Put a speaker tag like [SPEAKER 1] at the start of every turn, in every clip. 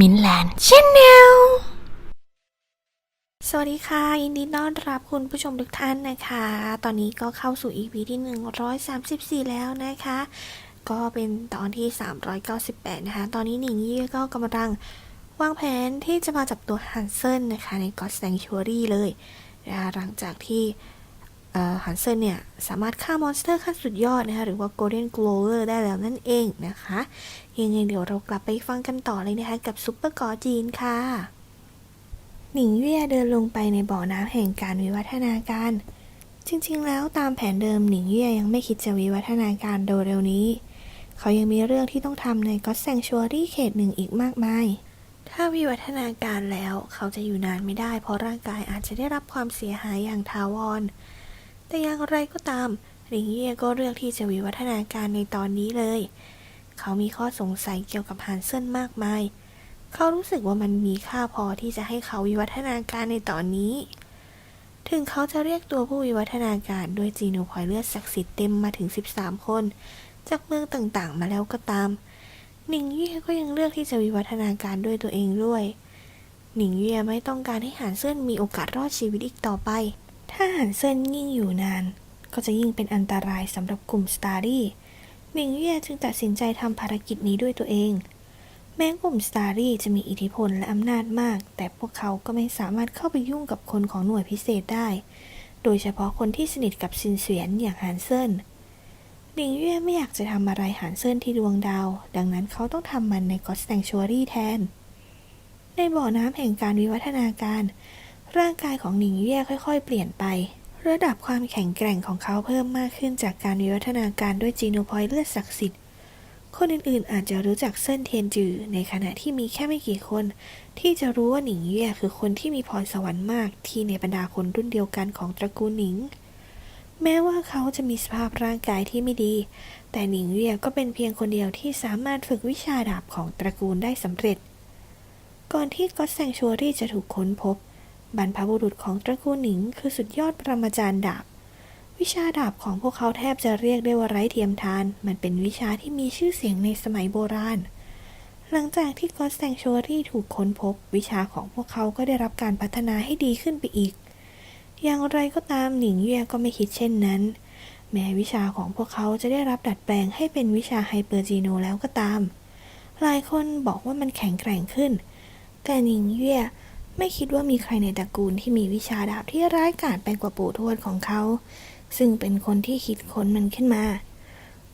[SPEAKER 1] มินแลนด์ชแนล
[SPEAKER 2] สวัสดีค่ะยินดีต้อนรับคุณผู้ชมทุกท่านนะคะ ตอนนี้ก็เข้าสู่ EP ที่ 134 แล้วนะคะ ก็เป็นตอนที่ 398 นะคะ ตอนนี้หนิงยี่ก็กำลังวางแผนที่จะมาจับตัวฮันเซนนะคะ ใน God Sanctuary เลยนะหลังจากที่ ฮันเซนเนี่ย สามารถฆ่ามอนสเตอร์ขั้นสุดยอดนะคะ หรือว่า Golden Glower ได้แล้วนั่นเองนะคะยังไงเดี๋ยวเรากลับไปฟังกันต่อเลยนะคะ กับซุปเปอร์กอจีนค่ะ หนิงเวียเดินลงไปในบ่อน้ำแห่งการวิวัฒนาการ จริงๆ แล้วตามแผนเดิมหนิงเวียยังไม่คิดจะวิวัฒนาการโดยเร็วนี้ เขายังมีเรื่องที่ต้องทำในก็แซงชัวรี่เขตหนึ่งอีกมากมายถ้าวิวัฒนาการแล้วเขาจะอยู่นานไม่ได้ เพราะร่างกายอาจจะได้รับความเสียหายอย่างทาวร แต่อย่างไรก็ตามหนิงเวียก็เลือกที่จะวิวัฒนาการในตอนนี้เลย เขามีข้อสงสัยเกี่ยวกับฮันเซนมากมาย เขารู้สึกว่ามันมีค่าพอที่จะให้เขาวิวัฒนาการในตอนนี้ ถึงเขาจะเรียกตัวผู้วิวัฒนาการด้วยจีโนพอยเลือดศักดิ์สิทธิ์เต็มมาถึง 13 คน จากเมืองต่างๆ มาแล้วก็ตามหนิงเย่ก็ยังเลือกที่จะวิวัฒนาการด้วยตัวเองด้วย หนิงเย่ไม่ต้องการให้หานเซินมีโอกาสรอดชีวิตอีกต่อไป ถ้าหานเซินยิ่งอยู่นาน ก็จะยิ่งเป็นอันตรายสำหรับกลุ่มสตาร์ดี้หนิงเย่จึงตัดสินใจทำภารกิจนี้ด้วยตัวเอง แม้กลุ่มสตาร์รี่จะมีอิทธิพลและอำนาจมาก แต่พวกเขาก็ไม่สามารถเข้าไปยุ่งกับคนของหน่วยพิเศษได้ โดยเฉพาะคนที่สนิทกับซินเสวียนอย่างหานเซินหนิงเย่ไม่อยากจะทำอะไรหานเซินที่ดวงดาว ดังนั้นเขาต้องทำมันในกอตแซงชัวรี่แทน ในบ่อน้ำแห่งการวิวัฒนาการ ร่างกายของหนิงเย่ค่อยๆ เปลี่ยนไป ระดับความแข็งแกร่งของเขาเพิ่มมากขึ้นจากการวิวัฒนาการด้วยจีโนพอยต์เลือดศักดิ์สิทธิ์ คนอื่นๆอาจจะรู้จักเซินเทียนจือ ในขณะที่มีแค่ไม่กี่คน ที่จะรู้ว่าหนิงเย่คือคนที่มีพรสวรรค์มากที่ในบรรดาคนรุ่นเดียวกันของตระกูลหนิง แม้ว่าเขาจะมีสภาพร่างกายที่ไม่ดี แต่หนิงเย่ก็เป็นเพียงคนเดียวที่สามารถฝึกวิชาดาบของตระกูลได้สำเร็จ ก่อนที่ก็อตแซงชัวรี่จะถูกค้นพบ บรรพบุรุษของตระกูลหนิง คือสุดยอดปรมาจารย์ดาบ วิชาดาบของพวกเขาแทบจะเรียกได้ว่าไร้เทียมทาน มันเป็นวิชาที่มีชื่อเสียงในสมัยโบราณ หลังจากที่กอตแซงชัวรี่ถูกค้นพบ วิชาของพวกเขาก็ได้รับการพัฒนาให้ดีขึ้นไปอีก อย่างไรก็ตามหนิงเย่ก็ไม่คิดเช่นนั้น แม้วิชาของพวกเขาจะได้รับดัดแปลงให้เป็นวิชาไฮเปอร์จีโนแล้วก็ตาม หลายคนบอกว่ามันแข็งแกร่งขึ้น แต่หนิงเย่ ไม่คิดว่ามีใครในตระกูลที่มีวิชาดาบที่ร้ายกาจไปกว่าปู่ทวดของเขา ซึ่งเป็นคนที่คิดค้นมันขึ้นมา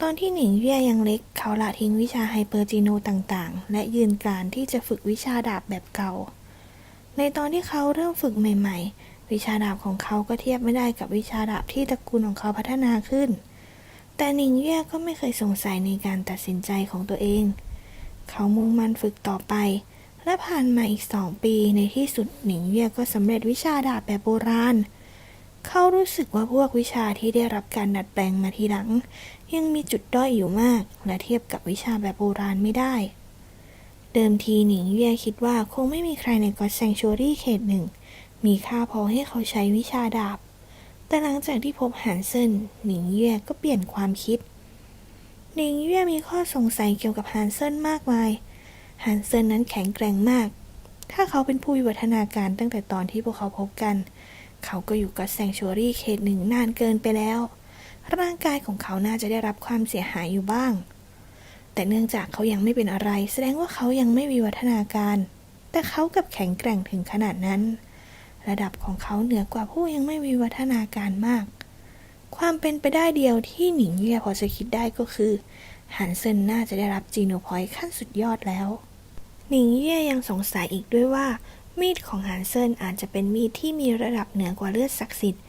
[SPEAKER 2] ตอนที่หนิงเย่ยยังเล็ก เขาละทิ้งวิชาไฮเปอร์จีโนต่างๆ และยืนการที่จะฝึกวิชาดาบแบบเก่า ในตอนที่เขาเริ่มฝึกใหม่ ๆ วิชาดาบของเขาก็เทียบไม่ได้กับวิชาดาบที่ตระกูลของเขาพัฒนาขึ้น แต่หนิงเย่ก็ไม่เคยสงสัยในการตัดสินใจของตัวเอง เขามุ่งมั่นฝึกต่อไป และผ่านมาอีกสองปีในที่สุดหนิงเย่ก็สำเร็จวิชาดาบแบบโบราณ เขารู้สึกว่าพวกวิชาที่ได้รับการดัดแปลงมาทีหลัง ยังมีจุดด้อยอยู่มาก และเทียบกับวิชาแบบโบราณไม่ได้ เดิมทีหนิงเย่คิดว่าคงไม่มีใครในก็อตแซงชัวรี่เขตหนึ่ง มีค่าพอให้เขาใช้วิชาดาบ แต่หลังจากที่พบหานเซินหนิงเย่ก็เปลี่ยนความคิดหนิงเย่มีข้อสงสัยเกี่ยวกับหานเซินมากมาย ฮันเซนนั้นแข็งแกร่งมาก ถ้าเขาเป็นผู้วิวัฒนาการตั้งแต่ตอนที่พวกเขาพบกัน เขาก็อยู่กับแซงชัวรี่เขตหนึ่งนานเกินไปแล้ว ร่างกายของเขาน่าจะได้รับความเสียหายอยู่บ้าง แต่เนื่องจากเขายังไม่เป็นอะไร แสดงว่าเขายังไม่วิวัฒนาการ แต่เขากับแข็งแกร่งถึงขนาดนั้น ระดับของเขาเหนือกว่าผู้ยังไม่วิวัฒนาการมาก ความเป็นไปได้เดียวที่หนิงเย่พอจะคิดได้ก็คือฮันเซนน่าจะได้รับจีโนพอยต์ขั้นสุดยอดแล้ว หนิงเย่ยังสงสัยอีกด้วยว่า มีดของฮันเซินอาจจะเป็นมีดที่มีระดับเหนือกว่าเลือดศักดิ์สิทธิ์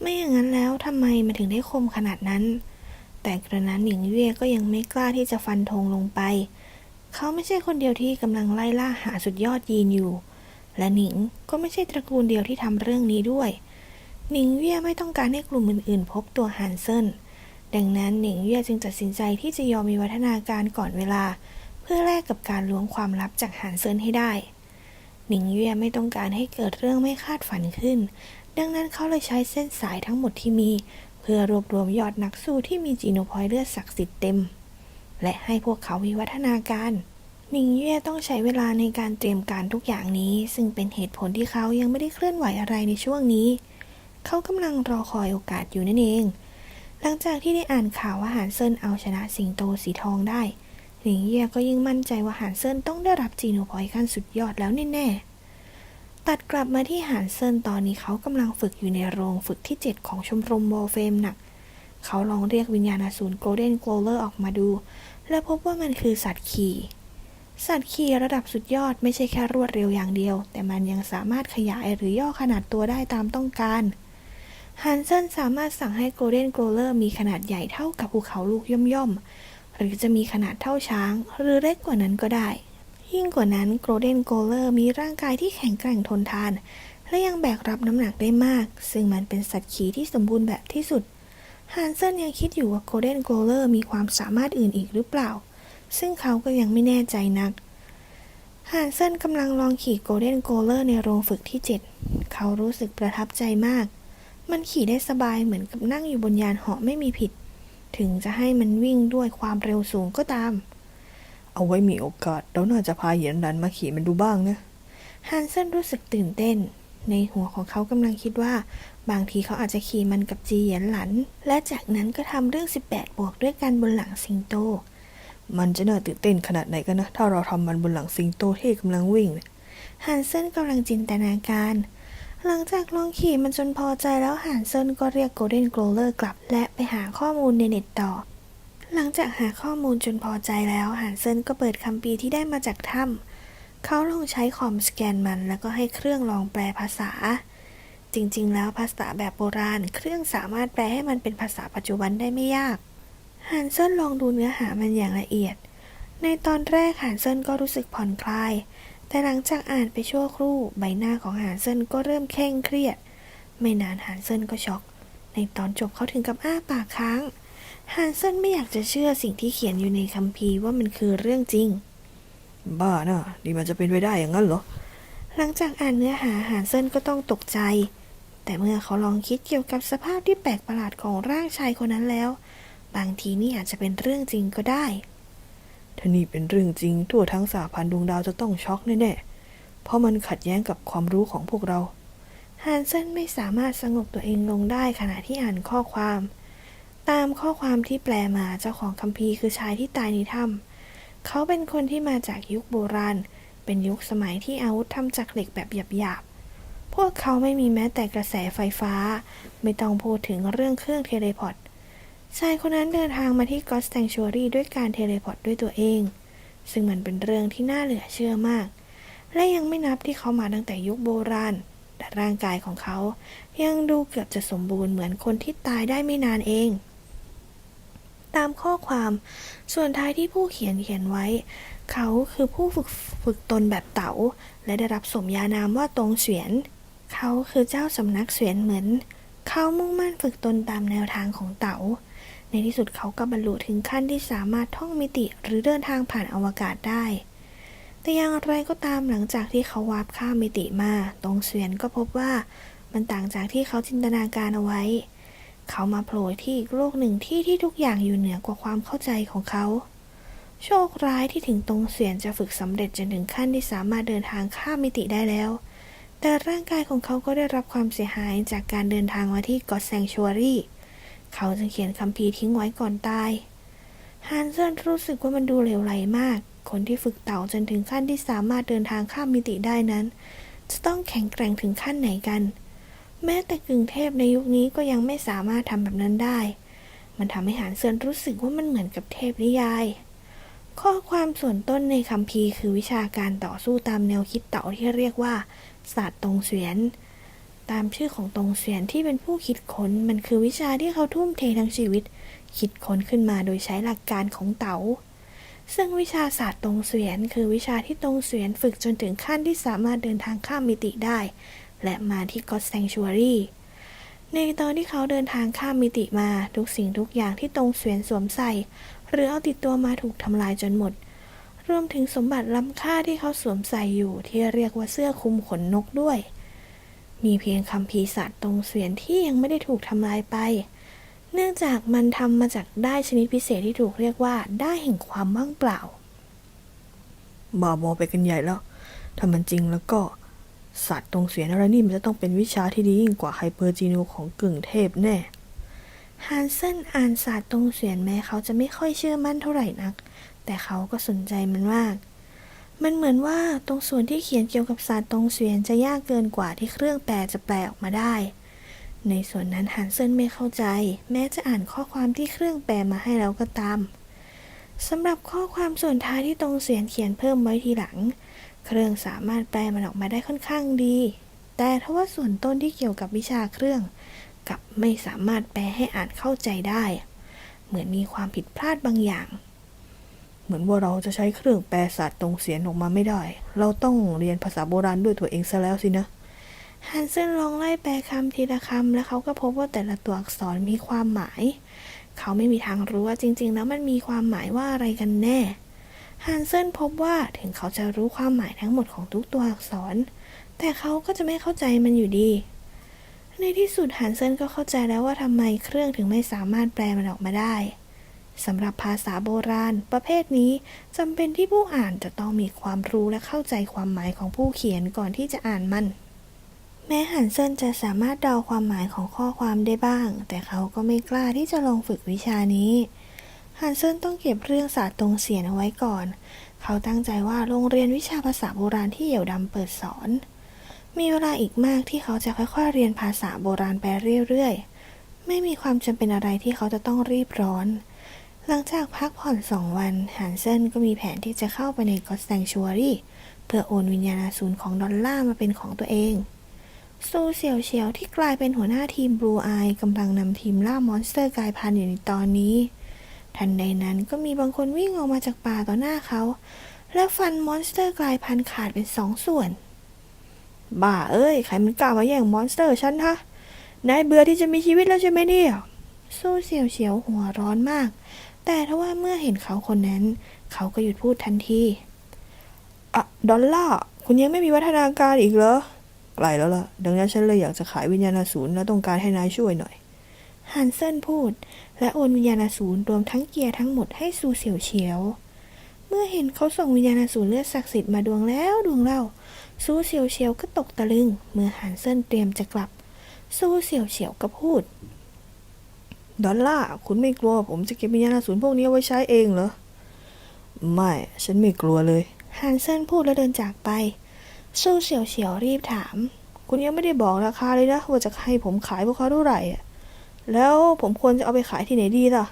[SPEAKER 2] ไม่อย่างนั้นแล้วทำไมมันถึงได้คมขนาดนั้น แต่กระนั้นหนิงเย่ก็ยังไม่กล้าที่จะฟันธงลงไป เขาไม่ใช่คนเดียวที่กำลังไล่ล่าหาสุดยอดยีนอยู่ และหนิงก็ไม่ใช่ตระกูลเดียวที่ทำเรื่องนี้ด้วย หนิงเย่ไม่ต้องการให้กลุ่มอื่นๆ พบตัวฮันเซินดังนั้นหนิงเย่จึงตัดสินใจที่จะยอมมีวัฒนาการก่อนเวลา เพื่อแลกกับการล้วงความลับจากหานเซินให้ได้ หนิงเย่ไม่ต้องการให้เกิดเรื่องไม่คาดฝันขึ้น ดังนั้นเขาเลยใช้เส้นสายทั้งหมดที่มี เพื่อรวบรวมยอดนักสู้ที่มีจีโนพอยเลือดศักดิ์สิทธิ์เต็ม และให้พวกเขาวิวัฒนาการหนิงเย่ต้องใช้เวลาในการเตรียมการทุกอย่างนี้ ซึ่งเป็นเหตุผลที่เขายังไม่ได้เคลื่อนไหวอะไรในช่วงนี้ เขากำลังรอคอยโอกาสอยู่นั่นเอง หลังจากที่ได้อ่านข่าวว่าหานเซินเอาชนะสิงโตสีทองได้ หนิงเย่ก็ยิ่งมั่นใจว่าหานเซินต้องได้รับจีโนพอยต์ขั้นสุดยอดแล้วแน่ๆ ตัดกลับมาที่หานเซินตอนนี้เขากำลังฝึกอยู่ในโรงฝึกที่ 7 ของชมรมวอลเฟมหนัก เขาลองเรียกวิญญาณอสูรโกลเด้นโกลเลอร์ออกมาดู และพบว่ามันคือสัตว์ขี่ สัตว์ขี่ระดับสุดยอดไม่ใช่แค่รวดเร็วอย่างเดียว แต่มันยังสามารถขยายหรือย่อขนาดตัวได้ตามต้องการฮันเซนสามารถสั่งให้โกลเด้นโกลเลอร์มีขนาดใหญ่เท่ากับภูเขาลูกย่อมๆ หรือจะมีขนาดเท่าช้าง หรือเล็กกว่านั้นก็ได้ ยิ่งกว่านั้นโกลเด้นโกลเลอร์มีร่างกายที่แข็งแกร่งทนทาน และยังแบกรับน้ำหนักได้มาก ซึ่งมันเป็นสัตว์ขี่ที่สมบูรณ์แบบที่สุดฮันเซนยังคิดอยู่ว่าโกลเด้นโกลเลอร์มีความสามารถอื่นอีกหรือเปล่า ซึ่งเขาก็ยังไม่แน่ใจนักฮันเซนกำลังลองขี่โกลเด้นโกลเลอร์ในโรงฝึกที่ 7 เขารู้สึกประทับใจมาก มันขี่ได้สบายเหมือนกับนั่งอยู่บนยานเหาะไม่มีผิด ถึงจะให้มันวิ่งด้วยความเร็วสูงก็ตาม
[SPEAKER 3] เอาไว้มีโอกาส เราน่าจะพาเหยียนดันมาขี่มันดูบ้างนะ
[SPEAKER 2] ฮันเซนรู้สึกตื่นเต้น ในหัวของเขากำลังคิดว่า บางทีเขาอาจจะขี่มันกับจีเหยียนหลัน และจากนั้นก็ทำเรื่อง 18 บวกด้วยกันบนหลังสิงโต
[SPEAKER 3] มันจะน่าตื่นเต้นขนาดไหนกันนะ ถ้าเราทำมันบนหลังสิงโตที่กำลังวิ่ง
[SPEAKER 2] ฮันเซนกำลังจินตนาการ หลังจากลองขี่มันจนพอใจแล้วฮันเซินก็เรียกโกลเด้นโกลเลอร์กลับ และไปหาข้อมูลในเน็ตต่อ หลังจากหาข้อมูลจนพอใจแล้วฮันเซินก็เปิดคัมภีร์ที่ได้มาจากถ้ำเขาลองใช้คอมสแกนมัน แล้วก็ให้เครื่องลองแปลภาษา จริงๆ แล้วภาษาแบบโบราณ เครื่องสามารถแปลให้มันเป็นภาษาปัจจุบันได้ไม่ยากฮันเซนลองดูเนื้อหามันอย่างละเอียด ในตอนแรกฮันเซินก็รู้สึกผ่อนคลาย แต่หลังจากอ่านไปชั่วครู่ใบหน้าของหานเซินก็เริ่มเคร่งเครียด ไม่นานหานเซินก็ช็อก ในตอนจบเขาถึงกับอ้าปากค้างหานเซินไม่อยากจะเชื่อสิ่งที่เขียนอยู่ในคัมภีร์ว่ามันคือเรื่องจริง
[SPEAKER 3] บ้านะนี่มันจะเป็นไปได้อย่างนั้นเหรอ
[SPEAKER 2] หลังจากอ่านเนื้อหาหานเซินก็ต้องตกใจ แต่เมื่อเขาลองคิดเกี่ยวกับสภาพที่แปลกประหลาดของร่างชายคนนั้นแล้ว บางทีนี่อาจจะเป็นเรื่องจริงก็ได้
[SPEAKER 3] ถ้านี่เป็นเรื่องจริงทั่วทั้งสาพันดวงดาวจะต้องช็อกแน่ๆ เพราะมันขัดแย้งกับความรู้ของพวกเรา
[SPEAKER 2] ฮันเซนไม่สามารถสงบตัวเองลงได้ขณะที่อ่านข้อความ ตามข้อความที่แปลมาเจ้าของคัมภีร์คือชายที่ตายในถ้ำเขาเป็นคนที่มาจากยุคโบราณ เป็นยุคสมัยที่อาวุธทำจากเหล็กแบบหยาบๆ พวกเขาไม่มีแม้แต่กระแสไฟฟ้า ไม่ต้องพูดถึงเรื่องเครื่องเทเลพอร์ต ชายคนนั้นเดินทางมาที่กอสแตงชัวรี่ด้วยการเทเลพอร์ตด้วยตัวเอง ซึ่งมันเป็นเรื่องที่น่าเหลือเชื่อมาก และยังไม่นับที่เขามาตั้งแต่ยุคโบราณแต่ร่างกายของเขา ยังดูเกือบจะสมบูรณ์เหมือนคนที่ตายได้ไม่นานเอง ตามข้อความส่วนท้ายที่ผู้เขียนเขียนไว้ เขาคือผู้ฝึกฝึกตนแบบเต๋า และได้รับสมญานามว่าตงเสวียน เขาคือเจ้าสำนักเสวียนเหมือน เขามุ่งมั่นฝึกตนตามแนวทางของเต๋า ในที่สุดเขาก็บรรลุถึงขั้นที่สามารถท่องมิติหรือเดินทางผ่านอวกาศได้ แต่อย่างไรก็ตามหลังจากที่เขาวาร์ปข้ามมิติมา ตรงเสวียนก็พบว่ามันต่างจากที่เขาจินตนาการเอาไว้ เขามาโผล่ที่อีกโลกหนึ่งที่ที่ทุกอย่างอยู่เหนือกว่าความเข้าใจของเขา โชคร้ายที่ถึงตรงเสวียนจะฝึกสำเร็จจนถึงขั้นที่สามารถเดินทางข้ามมิติได้แล้ว แต่ร่างกายของเขาก็ได้รับความเสียหายจากการเดินทางมาที่กอตแซงชัวรี่ เขาจึงเขียนคัมภีทิ้งไว้ก่อนตายฮันเซนรู้สึกว่ามันดูเหลวไหลมาก คนที่ฝึกเต่าจนถึงขั้นที่สามารถเดินทางข้ามมิติได้นั้น จะต้องแข็งแกร่งถึงขั้นไหนกัน แม้แต่กึ่งเทพในยุคนี้ก็ยังไม่สามารถทำแบบนั้นได้ มันทำให้ฮันเซนรู้สึกว่ามันเหมือนกับเทพนิยาย ข้อความส่วนต้นในคัมภีร์คือวิชาการต่อสู้ตามแนวคิดเต่าที่เรียกว่าศาสตร์ตรงเสวียน ตามชื่อของตรงเสียนที่เป็นผู้คิดค้นมันคือวิชาที่เขาทุ่มเททั้งชีวิต คิดค้นขึ้นมาโดยใช้หลักการของเต๋าซึ่งวิชาศาสตร์ตรงเสียน คือวิชาที่ตรงเสียนฝึกจนถึงขั้นที่สามารถเดินทางข้ามมิติได้ และมาที่กอตแซงชัวรี่ในตอนที่เขาเดินทางข้ามมิติมาทุกสิ่งทุกอย่างที่ตรงเสียนสวมใส่ หรือเอาติดตัวมาถูกทำลายจนหมด รวมถึงสมบัติล้ำค่าที่เขาสวมใส่อยู่ที่เรียกว่าเสื้อคลุมขนนกด้วย มีเพียงคำพีร์ศาสตร์ตรงเสวียนที่ยังไม่ได้ถูกทำลายไป เนื่องจากมันทำมาจากได้ายชนิดพิเศษที่ถูกเรียกว่าได้ายแห่งความว่างเปล่า
[SPEAKER 3] บ้าบอไปกันใหญ่แล้ว ถ้ามันจริงแล้วก็ศาสตร์ตรงเสียนอะไรนี่มันจะต้องเป็นวิชาที่ดียิ่งกว่าไฮเปอร์จีโนของกึ่งเทพแน่
[SPEAKER 2] ฮันเซนอ่านศาสตร์ตรงเสียนแม้เขาจะไม่ค่อยเชื่อมั่นเท่าไหร่นัก แต่เขาก็สนใจมันมาก มันเหมือนว่าตรงส่วนที่เขียนเกี่ยวกับศาสตร์ตรงเสียนจะยากเกินกว่าที่เครื่องแปลจะแปลออกมาได้ ในส่วนนั้นฮันเซินไม่เข้าใจ แม้จะอ่านข้อความที่เครื่องแปลมาให้แล้วก็ตามสำหรับข้อความส่วนท้ายที่ตรงเสียนเขียนเพิ่มไว้ทีหลัง เครื่องสามารถแปลมันออกมาได้ค่อนข้างดี แต่ถ้าว่าส่วนต้นที่เกี่ยวกับวิชาเครื่องกับไม่สามารถแปลให้อ่านเข้าใจได้ เหมือนมีความผิดพลาดบางอย่าง
[SPEAKER 3] เหมือนว่าเราจะใช้เครื่องแปลศาสตร์ตรงเสียนออกมาไม่ได้ เราต้องเรียนภาษาโบราณด้วยตัวเองซะแล้วสินะ
[SPEAKER 2] ฮันเซนลองไล่แปลคำทีละคำแล้วเขาก็พบว่าแต่ละตัวอักษรมีความหมาย เขาไม่มีทางรู้ว่าจริง ๆ แล้วมันมีความหมายว่าอะไรกันแน่ฮันเซนพบว่าถึงเขาจะรู้ความหมายทั้งหมดของทุกตัวอักษร แต่เขาก็จะไม่เข้าใจมันอยู่ดี ในที่สุดฮันเซนก็เข้าใจแล้วว่าทำไมเครื่องถึงไม่สามารถแปลมันออกมาได้ สำหรับภาษาโบราณ ประเภทนี้จำเป็นที่ผู้อ่านจะต้องมีความรู้และเข้าใจความหมายของผู้เขียนก่อนที่จะอ่านมัน แม้ฮันเซินจะสามารถเดาความหมายของข้อความได้บ้าง แต่เขาก็ไม่กล้าที่จะลองฝึกวิชานี้ฮันเซินต้องเก็บเรื่องศาสตร์ตรงเสียนเอาไว้ก่อน เขาตั้งใจว่าโรงเรียนวิชาภาษาโบราณที่เหยี่ยวดำเปิดสอน มีเวลาอีกมากที่เขาจะค่อยๆเรียนภาษาโบราณไปเรื่อยๆ ไม่มีความจำเป็นอะไรที่เขาจะต้องรีบร้อน หลังจากพักผ่อนสองวันฮันเซนก็มีแผนที่จะเข้าไปในกอสแตงชัวรี่เพื่อโอนวิญญาณอสูรของดอลล่ามาเป็นของตัวเอง ซูเสี่ยวเฉียวที่กลายเป็นหัวหน้าทีมบลูอายกำลังนำทีมล่ามอนสเตอร์กลายพันธุ์อยู่ในตอนนี้ ทันใดนั้นก็มีบางคนวิ่งออกมาจากป่าต่อหน้าเขา และฟันมอนสเตอร์กลายพันธุ์ขาดเป็นสองส่วน
[SPEAKER 3] บ้าเอ้ย ใครมันกล้ามาแย่งมอนสเตอร์ฉันฮะนายเบื่อที่จะมีชีวิตแล้วใช่ไหมเนี่ย
[SPEAKER 2] ซูเสี่ยวเฉียวหัวร้อนมาก แต่ทว่าเมื่อเห็นเขาคนนั้น เขาก็หยุดพูดทันที
[SPEAKER 3] อะดอลล่าคุณยังไม่มีวัฒนาการอีกเหรอไกลแล้วล่ะ ดังนั้นฉันเลยอยากจะขายวิญญาณสูรและต้องการให้นายช่วยหน่อย
[SPEAKER 2] ฮันเซนพูด และโอนวิญญาณสูรรวมทั้งเกียร์ทั้งหมดให้ซูเสี่ยวเฉียว เมื่อเห็นเขาส่งวิญญาณสูรเลือดศักดิ์สิทธิ์มาดวงแล้วดวงเล่า ซูเสี่ยวเฉียวก็ตกตะลึง เมื่อฮันเซนเตรียมจะกลับ ซูเสี่ยวเฉียวก็พูด
[SPEAKER 3] ดอลล่าคุณไม่กลัว ผมจะเก็บวิญญาณสูรพวกนี้เอาไว้ใช้เองเหรอ ไม่ ฉันไม่กลัวเลย
[SPEAKER 2] ฮันเซนพูดแล้วเดินจากไปซูเสี่ยวเฉียวรีบถาม
[SPEAKER 3] คุณยังไม่ได้บอกราคาเลยนะว่าจะให้ผมขายพวกเขาเท่าไหร่อะแล้วผมควรจะเอาไปขายที่ไหนดีล่ะ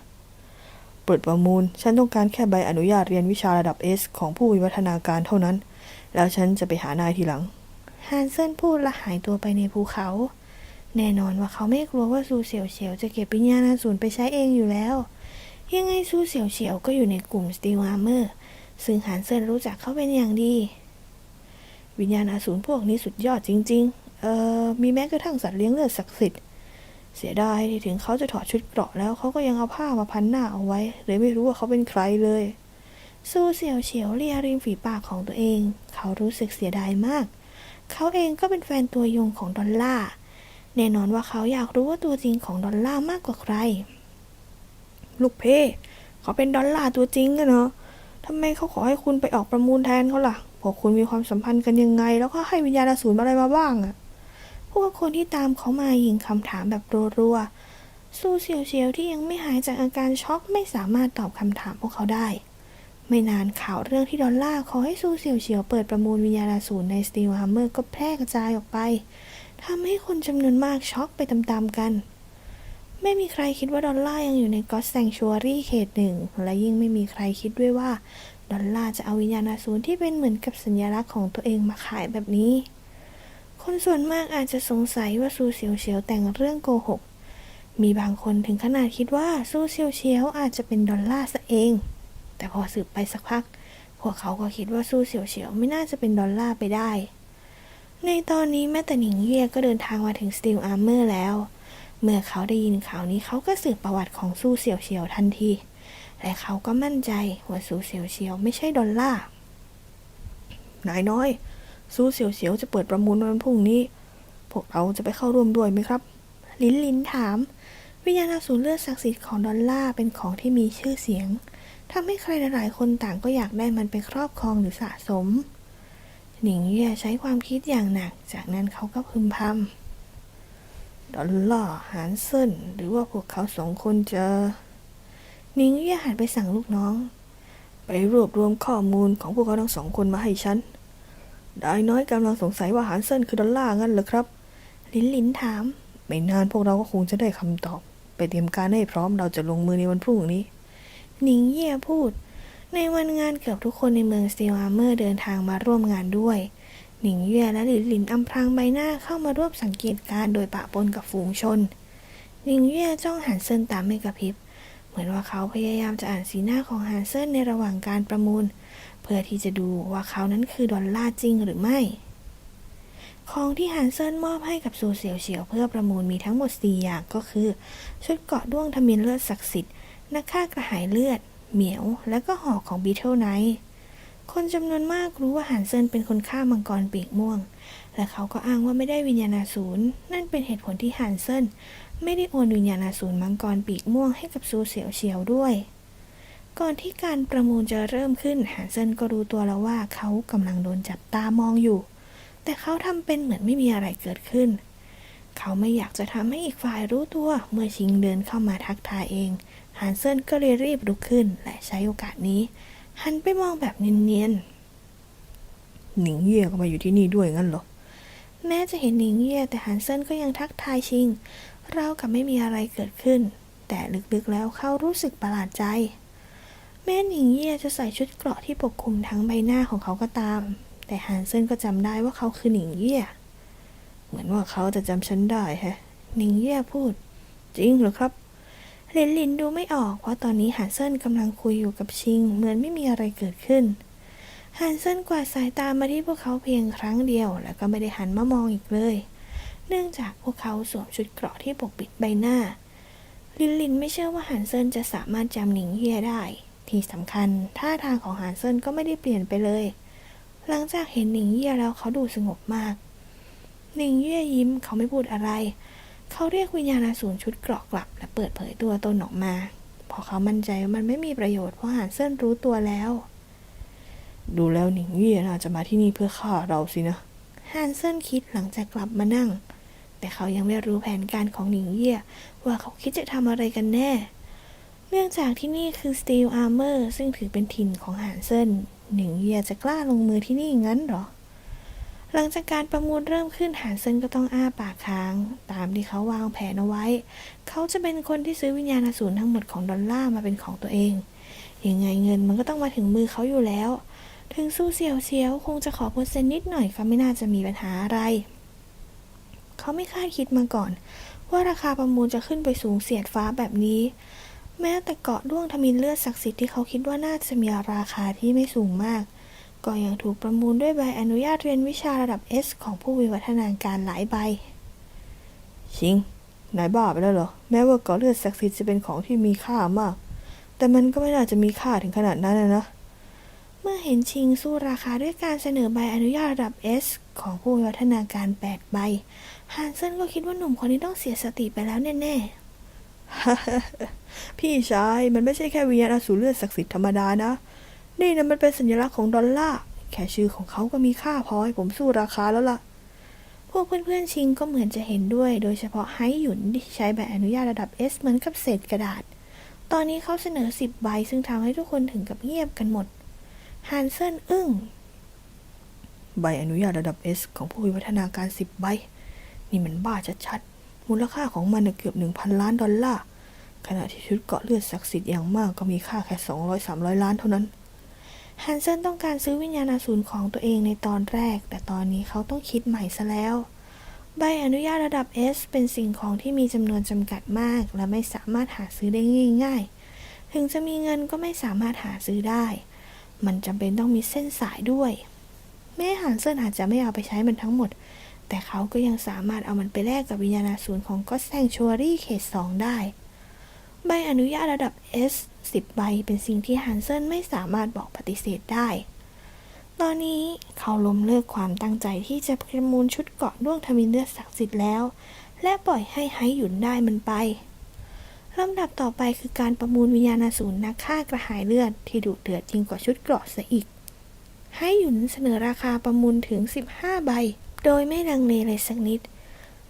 [SPEAKER 3] เปิดประมูล ฉันต้องการแค่ใบอนุญาตเรียนวิชาระดับ S ของผู้วิวัฒนาการเท่านั้น แล้วฉันจะไปหานายทีหลัง
[SPEAKER 2] ฮันเซนพูดและหายตัวไปในภูเขา แน่นอนว่าเขาไม่กลัวว่าซูเสี่ยวเฉียวจะเก็บวิญญาณสูรไปใช้เองอยู่แล้ว ยังไงซูเสี่ยวเฉียวก็อยู่ในกลุ่มสตีลอาร์เมอร์ ซึ่งฮันเซินรู้จักเขาเป็นอย่างดี
[SPEAKER 3] วิญญาณอสูรพวกนี้สุดยอดจริง ๆ เอ่อ มีแม้กระทั่งสัตว์เลี้ยงเลือดศักดิ์สิทธิ์ เสียดายที่ถึงเขาจะถอดชุดเกราะแล้วเขาก็ยังเอาผ้ามาพันหน้าเอาไว้เลยไม่รู้ว่าเขาเป็นใครเลย
[SPEAKER 2] ซูเสี่ยวเฉียวเลียริมฝีปากของตัวเอง เขารู้สึกเสียดายมาก เขาเองก็เป็นแฟนตัวยงของดอลล่า แน่นอนว่าเขาอยากรู้ว่าตัวจริงของดอลล่ามากกว่าใคร
[SPEAKER 3] ลูกเพ่เขาเป็นดอลล่าตัวจริงกันเนาะทำไมเขาขอให้คุณไปออกประมูลแทนเขาล่ะพวกคุณมีความสัมพันธ์กันยังไง แล้วก็ให้วิญญาณอสูรอะไรมาบ้างอะ
[SPEAKER 2] พวกคนที่ตามเขามายิงคำถามแบบรัวๆซูเซียวเฉียวที่ยังไม่หายจากอาการช็อกไม่สามารถตอบคำถามพวกเขาได้ ไม่นานข่าวเรื่องที่ดอลล่าขอให้ซูเซียวเฉียวเปิดประมูลวิญญาณอสูรในสตีลฮัมเมอร์ก็แพร่กระจายออกไป ทำให้คนจำนวนมากช็อกไปตามๆกัน ไม่มีใครคิดว่าดอลล่ายังอยู่ในก็อตแซงชัวรี่เขตหนึ่ง และยิ่งไม่มีใครคิดด้วยว่า ดอลล่าจะเอาวิญญาณอสูรที่เป็นเหมือนกับสัญลักษณ์ของตัวเองมาขายแบบนี้ คนส่วนมากอาจจะสงสัยว่าซูเซียวเฉียวแต่งเรื่องโกหก มีบางคนถึงขนาดคิดว่าซูเซียวเฉียวอาจจะเป็นดอลล่าซะเอง แต่พอสืบไปสักพัก พวกเขาก็คิดว่าซูเซียวเฉียวไม่น่าจะเป็นดอลล่าไปได้ ในตอนนี้แม้แต่หนิงเย่ก็เดินทางมาถึงสตีลอาร์เมอร์แล้ว เมื่อเขาได้ยินข่าวนี้เขาก็สืบประวัติของซูเซียวเฉียวทันที และเขาก็มั่นใจว่าซูเซียวเฉียวไม่ใช่ดอลล่า
[SPEAKER 3] นายน้อย ซูเสียวเสียวจะเปิดประมูลวันพรุ่งนี้ พวกเราจะไปเข้าร่วมด้วยไหมครับ
[SPEAKER 2] ลินลินถาม วิญญาณอสูรเลือดศักดิ์สิทธิ์ของดอลล่าเป็นของที่มีชื่อเสียงทำให้ใครหลายๆคนต่างก็อยากได้มันไปครอบครองหรือสะสม หนิงเย่ใช้ความคิดอย่างหนัก จากนั้นเขาก็พึมพำดอลลาร์หานเซินหรือว่าพวกเขาสองคนจะหนิงเย่หันไปสั่งลูกน้อง ไปรวบรวมข้อมูลของพวกเขาทั้งสองคนมาให้ฉัน ได้น้อยกำลังสงสัยว่าหานเซินคือดอลล่างั้นเหรอครับ ลินลินถาม ไม่นานพวกเราก็คงจะได้คำตอบ ไปเตรียมการให้พร้อมเราจะลงมือในวันพรุ่งนี้ หนิงเย่พูด ในวันงานเกือบทุกคนในเมืองสตีลอาร์เมอร์เดินทางมาร่วมงานด้วย หนิงเย่และหลินหลินอำพรางใบหน้าเข้ามาร่วมสังเกตการโดยปะปนกับฝูงชน หนิงเย่จ้องหันเซินตามไม่กระพริบ เหมือนว่าเขาพยายามจะอ่านสีหน้าของฮันเซินในระหว่างการประมูล เพื่อที่จะดูว่าเขานั้นคือดอลลาร์จริงหรือไม่ ของที่ฮันเซินมอบให้กับซูเสี่ยวเฉียวเพื่อประมูลมีทั้งหมด4อย่างก็คือ ชุดเกาะด้วงทมินเลือดศักดิ์สิทธิ์นักฆ่ากระหายเลือด เหมียว และก็หอกของบีเทิลไนท์คนจำนวนมากรู้ว่าฮันเซินเป็นคนฆ่ามังกรปีกม่วง และเขาก็อ้างว่าไม่ได้วิญญาณสูรนั่นเป็นเหตุผลที่ฮันเซินไม่ได้โอนวิญญาณสูรมังกรปีกม่วงให้กับซูเสียวเฉียวด้วย ก่อนที่การประมูลจะเริ่มขึ้นฮันเซินก็รู้ตัวแล้วว่าเขากำลังโดนจับตามองอยู่ แต่เขาทำเป็นเหมือนไม่มีอะไรเกิดขึ้น เขาไม่อยากจะทำให้อีกฝ่ายรู้ตัวเมื่อชิงเดินเข้ามาทักทายเอง ฮันเซินก็เลยรีบลุกขึ้น และใช้โอกาสนี้ หันไปมองแบบเนียนๆ
[SPEAKER 3] หนิงเย่ก็มาอยู่ที่นี่ด้วยงั้นเหรอ
[SPEAKER 2] แม้จะเห็นหนิงเย่แต่ฮันเซินก็ยังทักทายชิง เรากับไม่มีอะไรเกิดขึ้น แต่ลึกๆแล้วเขารู้สึกประหลาดใจ แม้หนิงเย่จะใส่ชุดเกราะที่ปกคลุมทั้งใบหน้าของเขาก็ตาม แต่ฮันเซินก็จำได้ว่าเขาคือหนิงเย่
[SPEAKER 3] เหมือนว่าเขาจะจำฉันได้แฮะ
[SPEAKER 2] หนิงเย่พูด
[SPEAKER 3] จริงหรอครับ
[SPEAKER 2] หลินหลินดูไม่ออกเพราะตอนนี้ฮันเซินกำลังคุยอยู่กับชิง เหมือนไม่มีอะไรเกิดขึ้นฮันเซินกวาดสายตามาที่พวกเขาเพียงครั้งเดียว แล้วก็ไม่ได้หันมามองอีกเลย เนื่องจากพวกเขาสวมชุดเกราะที่ปกปิดใบหน้า ลินลินไม่เชื่อว่าฮันเซินจะสามารถจำหนิงเฮียได้ ที่สำคัญท่าทางของฮันเซินก็ไม่ได้เปลี่ยนไปเลย หลังจากเห็นหนิงเฮียแล้วเขาดูสงบมาก หนิงเฮียยิ้มเขาไม่พูดอะไร เขาเรียกวิญญาณอสูรชุดเกราะกลับ และเปิดเผยตัวตนออกมาพราะเขามั่นใจว่ามันไม่มีประโยชน์เพราะฮันเซินรู้ตัวแล้ว
[SPEAKER 3] ดูแล้วหนิงเย่น่าจะมาที่นี่เพื่อฆ่าเราสินะ
[SPEAKER 2] ฮันเซินคิดหลังจากกลับมานั่ง แต่เขายังไม่รู้แผนการของหนิงเย่ว่าเขาคิดจะทำอะไรกันแน่ เนื่องจากที่นี่คือ Steel Armor ซึ่งถือเป็นถิ่นของฮันเซินหนิงเย่จะกล้าลงมือที่นี่งั้นหรอ หลังจากการประมูลเริ่มขึ้นฮันเซินก็ต้องอ้าปากค้าง ตามที่เขาวางแผนเอาไว้ เขาจะเป็นคนที่ซื้อวิญญาณอสูรทั้งหมดของดอลลาร์มาเป็นของตัวเอง ยังไงเงินมันก็ต้องมาถึงมือเขาอยู่แล้ว ถึงสู้เสียวเสียวคงจะขอเปอร์เซ็นต์นิดหน่อยก็ไม่น่าจะมีปัญหาอะไร เขาไม่คาดคิดมาก่อน ว่าราคาประมูลจะขึ้นไปสูงเสียดฟ้าแบบนี้ แม้แต่เกาะด้วงทมินเลือดศักดิ์สิทธิ์ที่เขาคิดว่าน่าจะมีราคาที่ไม่สูงมาก ก็ยังถูกประมูลด้วยใบอนุญาตเรียนวิชาระดับ S ของผู้วิวัฒนาการหลายใบ
[SPEAKER 3] ชิง นายบ้าไปแล้วเหรอ แม้ว่ากาะเลือดศักดิ์สิทธิ์จะเป็นของที่มีค่ามาก แต่มันก็ไม่น่าจะมีค่าถึงขนาดนั้นนะ
[SPEAKER 2] เมื่อเห็นชิงสู้ราคาด้วยการเสนอใบอนุญาตระดับ S ของผู้วิวัฒนาการ8ใบฮันเซนก็คิดว่าหนุ่มคนนี้ต้องเสียสติไปแล้วแน่ๆ
[SPEAKER 3] พี่ชายมันไม่ใช่แค่วิญญาณอสูรเลือดศักดิ์สิทธิ์ธรรมดานะ นี่นะมันเป็นสัญลักษณ์ของดอลลาร์แค่ชื่อของเขาก็มีค่าพอให้ผมสู้ราคาแล้วล่ะ
[SPEAKER 2] พวกเพื่อนๆชิงก็เหมือนจะเห็นด้วย โดยเฉพาะไฮหยุนที่ใช้ใบอนุญาตระดับ S เหมือนกับเศษกระดาษ ตอนนี้เขาเสนอ 10 ใบ ซึ่งทำให้ทุกคนถึงกับเงียบกันหมด ฮันเซนอึ้ง
[SPEAKER 3] ใบอนุญาตระดับ S ของผู้วิวัฒนาการ 10 ใบ นี่มันบ้าชัดๆ มูลค่าของมันเกือบ1,000 ล้านดอลลาร์ ขณะที่ชุดเกาะเลือดศักดิ์สิทธิ์อย่างมากก็มีค่าแค่200-300 ล้านเท่านั้น
[SPEAKER 2] ฮันเซนต้องการซื้อวิญญาณอสูรของตัวเองในตอนแรก แต่ตอนนี้เขาต้องคิดใหม่ซะแล้ว ใบอนุญาตระดับ S เป็นสิ่งของที่มีจำนวนจำกัดมาก และไม่สามารถหาซื้อได้ง่าย ๆ ถึงจะมีเงินก็ไม่สามารถหาซื้อได้ มันจำเป็นต้องมีเส้นสายด้วย แม้ฮันเซนอาจจะไม่เอาไปใช้มันทั้งหมด แต่เขาก็ยังสามารถเอามันไปแลกกับวิญญาณอสูรของก็แซงชัวรี่เขตสองได้ ใบอนุญาตระดับ S 10ใบเป็นสิ่งที่ฮันเซนไม่สามารถบอกปฏิเสธได้ ตอนนี้เขาล้มเลิกความตั้งใจที่จะประมูลชุดเกาะด้วงทมินเลือดศักดิ์สิทธิ์แล้ว และปล่อยให้ไฮหยุนได้มันไปลำดับต่อไปคือการประมูลวิญญาณสูรนักฆ่ากระหายเลือดที่ดุเดือดยิ่งกว่าชุดเกราะซะอีก ให้หยุนเสนอราคาประมูลถึง 15 ใบ โดยไม่ลังเลเลยสักนิด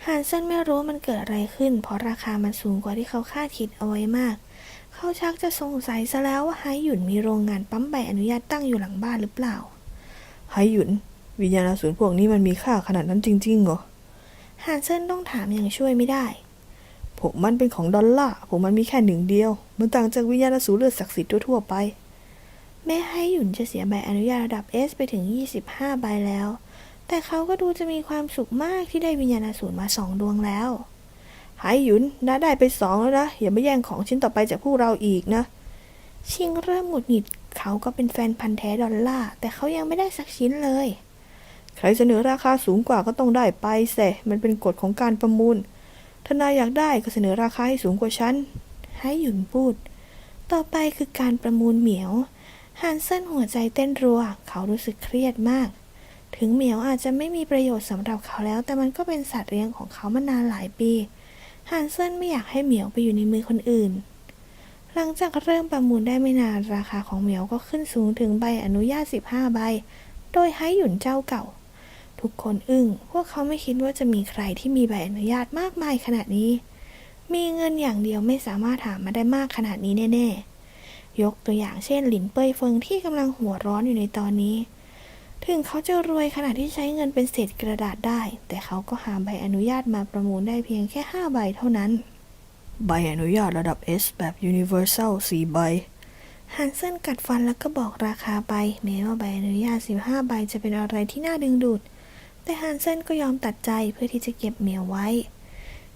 [SPEAKER 2] ฮันเซนไม่รู้ว่ามันเกิดอะไรขึ้น เพราะราคามันสูงกว่าที่เขาคาดคิดเอาไว้มาก เขาชักจะสงสัยซะแล้วว่าไฮหยุนมีโรงงานปั๊มใบอนุญาตตั้งอยู่หลังบ้านหรือเปล่า
[SPEAKER 3] ไฮหยุน วิญญาณอสูรพวกนี้มันมีค่าขนาดนั้นจริงๆเหรอ
[SPEAKER 2] ฮันเซนต้องถามอย่างช่วยไม่ได้
[SPEAKER 3] พวกมันเป็นของดอลล่าร์พวกมันมีแค่หนึ่งเดียว มันต่างจากวิญญาณอสูรเลือดศักดิ์สิทธิ์ทั่วๆไป
[SPEAKER 2] แม้ไฮหยุนจะเสียใบอนุญาตระดับ S ไปถึง 25 ใบแล้ว แต่เขาก็ดูจะมีความสุขมากที่ได้วิญญาณอสูรมาสองดวงแล้ว
[SPEAKER 3] ไฮหยุนน้าได้ไปสองแล้วนะ อย่ามาแย่งของชิ้นต่อไปจากพวกเราอีกนะ
[SPEAKER 2] ชิงเริ่มหงุดหงิด เขาก็เป็นแฟนพันธ์แท้ดอลล่าแต่เขายังไม่ได้สักชิ้นเลย
[SPEAKER 3] ใครเสนอราคาสูงกว่าก็ต้องได้ไปเสะมันเป็นกฎของการประมูลถ้านายอยากได้ก็เสนอราคาให้สูงกว่าฉัน
[SPEAKER 2] ไฮหยุนพูด ต่อไปคือการประมูลเหมียวฮันเซนหัวใจเต้นรัว เขารู้สึกเครียดมากถึงเหมียวอาจจะไม่มีประโยชน์สำหรับเขาแล้ว แต่มันก็เป็นสัตว์เลี้ยงของเขามานานหลายปี ฮันเซนไม่อยากให้เหมียวไปอยู่ในมือคนอื่น หลังจากเริ่มประมูลได้ไม่นานราคาของเหมียวก็ขึ้นสูงถึงใบอนุญาต 15 ใบ โดยไฮหยุนเจ้าเก่า ทุกคนอึ้งพวกเขาไม่คิดว่าจะมีใครที่มีใบอนุญาตมากมายขนาดนี้ มีเงินอย่างเดียวไม่สามารถหามาได้มากขนาดนี้แน่ ๆ ยกตัวอย่างเช่นหลินเป้ยเฟิงที่กำลังหัวร้อนอยู่ในตอนนี้ ถึงเขาจะรวยขนาดที่ใช้เงินเป็นเศษกระดาษได้ แต่เขาก็หาใบอนุญาตมาประมูลได้เพียงแค่ 5 ใบเท่านั้น
[SPEAKER 3] ใบอนุญาตระดับ S แบบ Universal 4 ใบ
[SPEAKER 2] ฮันเซนกัดฟันแล้วก็บอกราคาไป แม้ว่าใบอนุญาต 15 ใบจะเป็นอะไรที่น่าดึงดูด แต่ฮันเซนก็ยอมตัดใจเพื่อที่จะเก็บเหมียวไว้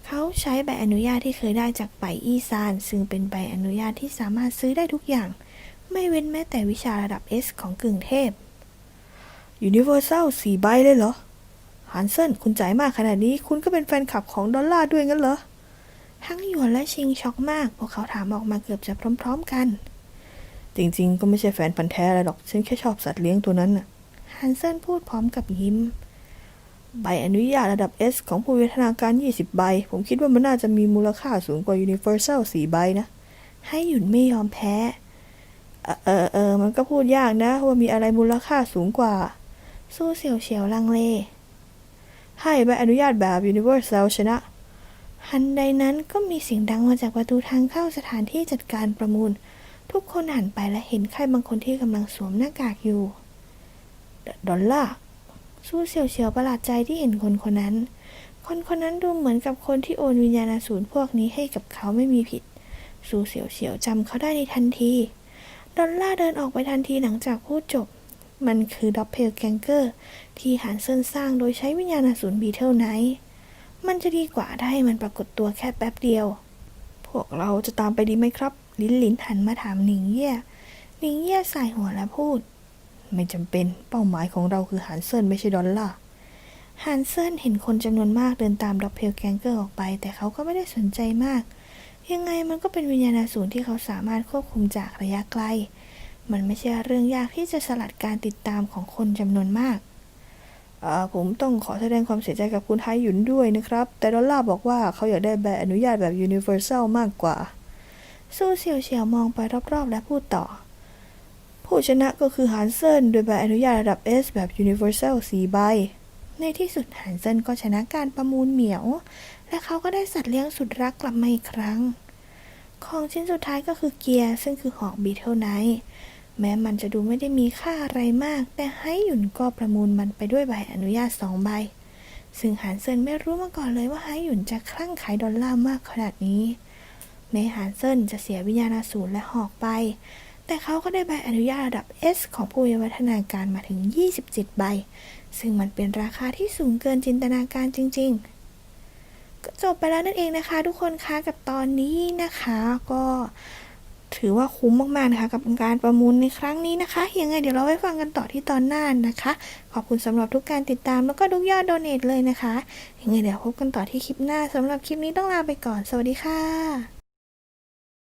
[SPEAKER 2] เขาใช้ใบอนุญาตที่เคยได้จากไปอีซาน ซึ่งเป็นใบอนุญาตที่สามารถซื้อได้ทุกอย่าง ไม่เว้นแม้แต่วิชาระดับ S ของกึ่งเทพ
[SPEAKER 3] Universal 4ใบเลยเหรอฮันเซนคุณจ่ายมากขนาดนี้ คุณก็เป็นแฟนคลับของดอลลาร์ด้วยงั้นเหรอ
[SPEAKER 2] ทั้งหยวนและชิงช็อกมาก พวกเขาถามออกมาเกือบจะพร้อม ๆ กัน
[SPEAKER 3] จริง ๆ ก็ไม่ใช่แฟนพันธ์แท้อะไรหรอก ฉันแค่ชอบสัตว์เลี้ยงตัวนั้นน่ะ
[SPEAKER 2] ฮันเซนพูดพร้อมกับยิ้ม
[SPEAKER 3] ใบอนุญาตระดับ S ของผู้วิวัฒนาการ 20 ใบ ผมคิดว่ามันน่าจะมีมูลค่าสูงกว่า Universal 4 ใบนะ
[SPEAKER 2] ให้หยุนไม่ยอมแพ้
[SPEAKER 3] เออเออเออมันก็พูดยากนะ ว่ามีอะไรมูลค่าสูงกว่า
[SPEAKER 2] สู้เฉียวเฉียวลังเล
[SPEAKER 3] ให้ใบอนุญาตแบบ Universal ชนะ
[SPEAKER 2] ทันใดนั้นก็มีเสียงดังมาจากประตูทางเข้าสถานที่จัดการประมูล ทุกคนหันไปและเห็นใครบางคนที่กำลังสวมหน้ากากอยู่
[SPEAKER 3] ดอลล่า
[SPEAKER 2] สู้เฉียวเฉียวประหลาดใจที่เห็นคนคนนั้น คนคนนั้นดูเหมือนกับคนที่โอนวิญญาณสูรพวกนี้ให้กับเขาไม่มีผิด สู้เฉียวเฉียวจำเขาได้ในทันที ดอลล่าเดินออกไปทันทีหลังจากพูดจบ มันคือดับเพลแกงเกอร์ที่ฮันเซินสร้างโดยใช้วิญญาณสูรบีเทิลไนท์มันจะดีกว่าถ้าให้มันปรากฏตัวแค่แป๊บเดียว
[SPEAKER 3] พวกเราจะตามไปดีไหมครับ
[SPEAKER 2] ลินลินหันมาถามหนิงเย่หนิงเย่สายหัวและพูด
[SPEAKER 3] ไม่จำเป็นเป้าหมายของเราคือฮันเซินไม่ใช่ดอลลาร์
[SPEAKER 2] ฮันเซินเห็นคนจำนวนมากเดินตามดับเพลแกงเกอร์ออกไป แต่เขาก็ไม่ได้สนใจมาก ยังไงมันก็เป็นวิญญาณสูรที่เขาสามารถควบคุมจากระยะไกล มันไม่ใช่เรื่องยากที่จะสลัดการติดตามของคนจำนวนมาก
[SPEAKER 3] ผมต้องขอแสดงความเสียใจกับคุณไฮหยุนด้วยนะครับ แต่ดอลล่าบอกว่าเขาอยากได้ใบอนุญาตแบบ Universal มากกว่า
[SPEAKER 2] สู้เฉียวเฉียวมองไปรอบๆ และพูดต่อ
[SPEAKER 3] ผู้ชนะก็คือฮันเซนโดยใบอนุญาตระดับ S แบบ Universal 4 ใบ
[SPEAKER 2] ในที่สุดฮันเซนก็ชนะการประมูลเหมียว และเขาก็ได้สัตว์เลี้ยงสุดรักกลับมาอีกครั้ง ของชิ้นสุดท้ายก็คือเกียร์ซึ่งคือหอกบีเทิลไนท์ แม้มันจะดูไม่ได้มีค่าอะไรมาก แต่ไฮหยุนก็ประมูลมันไปด้วยใบอนุญาตสองใบ ซึ่งฮันเซินไม่รู้มาก่อนเลยว่าไฮหยุนจะคลั่งไคล้ดอลลาร์มากขนาดนี้ แม้ฮันเซินจะเสียวิญญาณสูรและหอกไป แต่เขาก็ได้ใบอนุญาตระดับ S ของผู้วิวัฒนาการมาถึง 27 ใบ ซึ่งมันเป็นราคาที่สูงเกินจินตนาการจริง ๆ ก็จบไปแล้วนั่นเองนะคะ ทุกคนคะกับตอนนี้นะคะก็ ถือว่าคุ้มมากๆนะคะกับการประมูลในครั้งนี้นะคะยังไงเดี๋ยวเราไปฟังกันต่อที่ตอนหน้านะคะ ขอบคุณสำหรับทุกการติดตามแล้วก็ทุกยอดโดเนทเลยนะคะยังไงเดี๋ยวพบกันต่อที่คลิปหน้าสำหรับคลิปนี้ต้องลาไปก่อน สวัสดีค่ะ